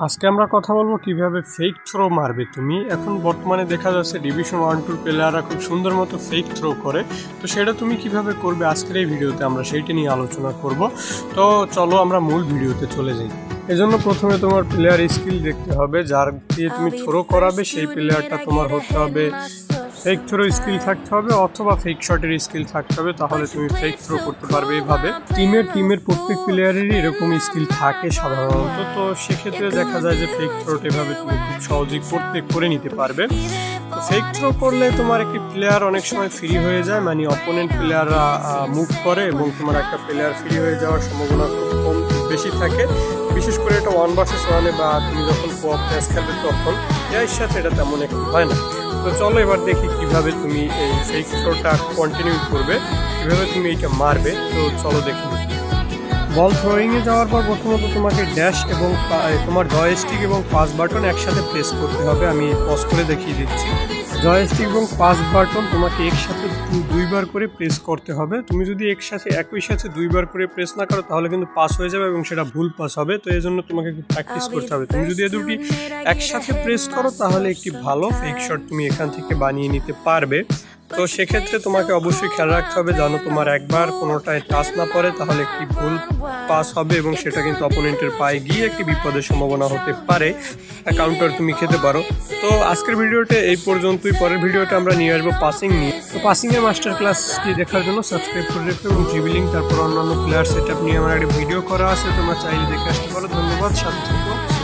আজকে আমরা কথা বলব কীভাবে ফেক থ্রো মারবে। তুমি এখন বর্তমানে দেখা যাচ্ছে ডিভিশন ওয়ান টু প্লেয়াররা খুব সুন্দর মতো ফেক থ্রো করে। তো সেটা তুমি কীভাবে করবে আজকের এই ভিডিওতে আমরা সেইটা নিয়ে আলোচনা করব। তো চলো আমরা মূল ভিডিওতে চলে যাই। এজন্য প্রথমে তোমার প্লেয়ার স্কিল দেখতে হবে। যার দিয়ে তুমি থ্রো করাবে সেই প্লেয়ারটা তোমার হতে হবে ফেক থ্রো স্কিল থাকতে হবে অথবা ফেক শটের স্কিল থাকতে হবে তাহলে তুমি ফেক থ্রো করতে পারবে এইভাবে টিমের টিমের প্রত্যেক প্লেয়ারেরই এরকম স্কিল থাকে সাধারণত। তো সেক্ষেত্রে দেখা যায় যে ফেক থ্রোট এভাবে তুমি খুব সহজেই করতে করে নিতে পারবে। ফেক থ্রো করলে তোমার একটি প্লেয়ার অনেক সময় ফ্রি হয়ে যায় মানে অপোনেন্ট প্লেয়াররা মুভ করে এবং তোমার একটা প্লেয়ার ফ্রি হয়ে যাওয়ার সম্ভাবনা খুব কম বেশি থাকে। বিশেষ করে এটা ওয়ান ভার্সেস ওয়ানে বা তুমি যখন কোঅপ ম্যাচ খেলবে তখন, এর সাথে এটা তেমন একটু হয় না। তো চলো এবার দেখি কীভাবে তুমি এই সেই থ্রোটা কন্টিনিউ করবে, কীভাবে তুমি এইটা মারবে। তো চলো দেখি। বল থ্রোয়িংয়ে যাওয়ার পর প্রথমত তোমাকে ড্যাশ এবং তোমার জয়স্টিক এবং পাস বাটন একসাথে প্রেস করতে হবে। আমি পজ করে দেখিয়ে দিচ্ছি। জয়স্টিক এবং পাস বাটন তোমাকে একসাথে দুইবার করে প্রেস করতে হবে। তুমি যদি একসাথে একই সাথে দুইবার করে প্রেস না করো তাহলে কিন্তু পাস হয়ে যাবে এবং সেটা ভুল পাস হবে। তো এই জন্য তোমাকে একটু প্র্যাকটিস করতে হবে। তুমি যদি এ দুটি একসাথে প্রেস করো তাহলে একটি ভালো ফেক শট তুমি এখান থেকে বানিয়ে নিতে পারবে। তো সেক্ষেত্রে তোমাকে অবশ্যই খেয়াল রাখতে হবে, জানো তোমার একবার কোনোটায় টাচ না পড়ে তাহলে একটি ভুল পাস হবে এবং সেটা কিন্তু অপোনেন্টের পায়ে গিয়ে একটি বিপদের সম্ভাবনা হতে পারে। কাউন্টার তুমি খেতে পারো। তো আজকের ভিডিওটা এই পর্যন্তই। পরের ভিডিওটা আমরা নিয়ে আসব পাসিং নিয়ে। তো পাসিং এর মাস্টার ক্লাসটি দেখার জন্য সাবস্ক্রাইব করে রেখো এবং জিবিলিং তারপর অন্যান্য প্লেয়ার সেট নিয়ে আমার একটা ভিডিও করা আছে। তোমরা চাইলে দেখে আসতে পারো। ধন্যবাদ। সাথে থাকো।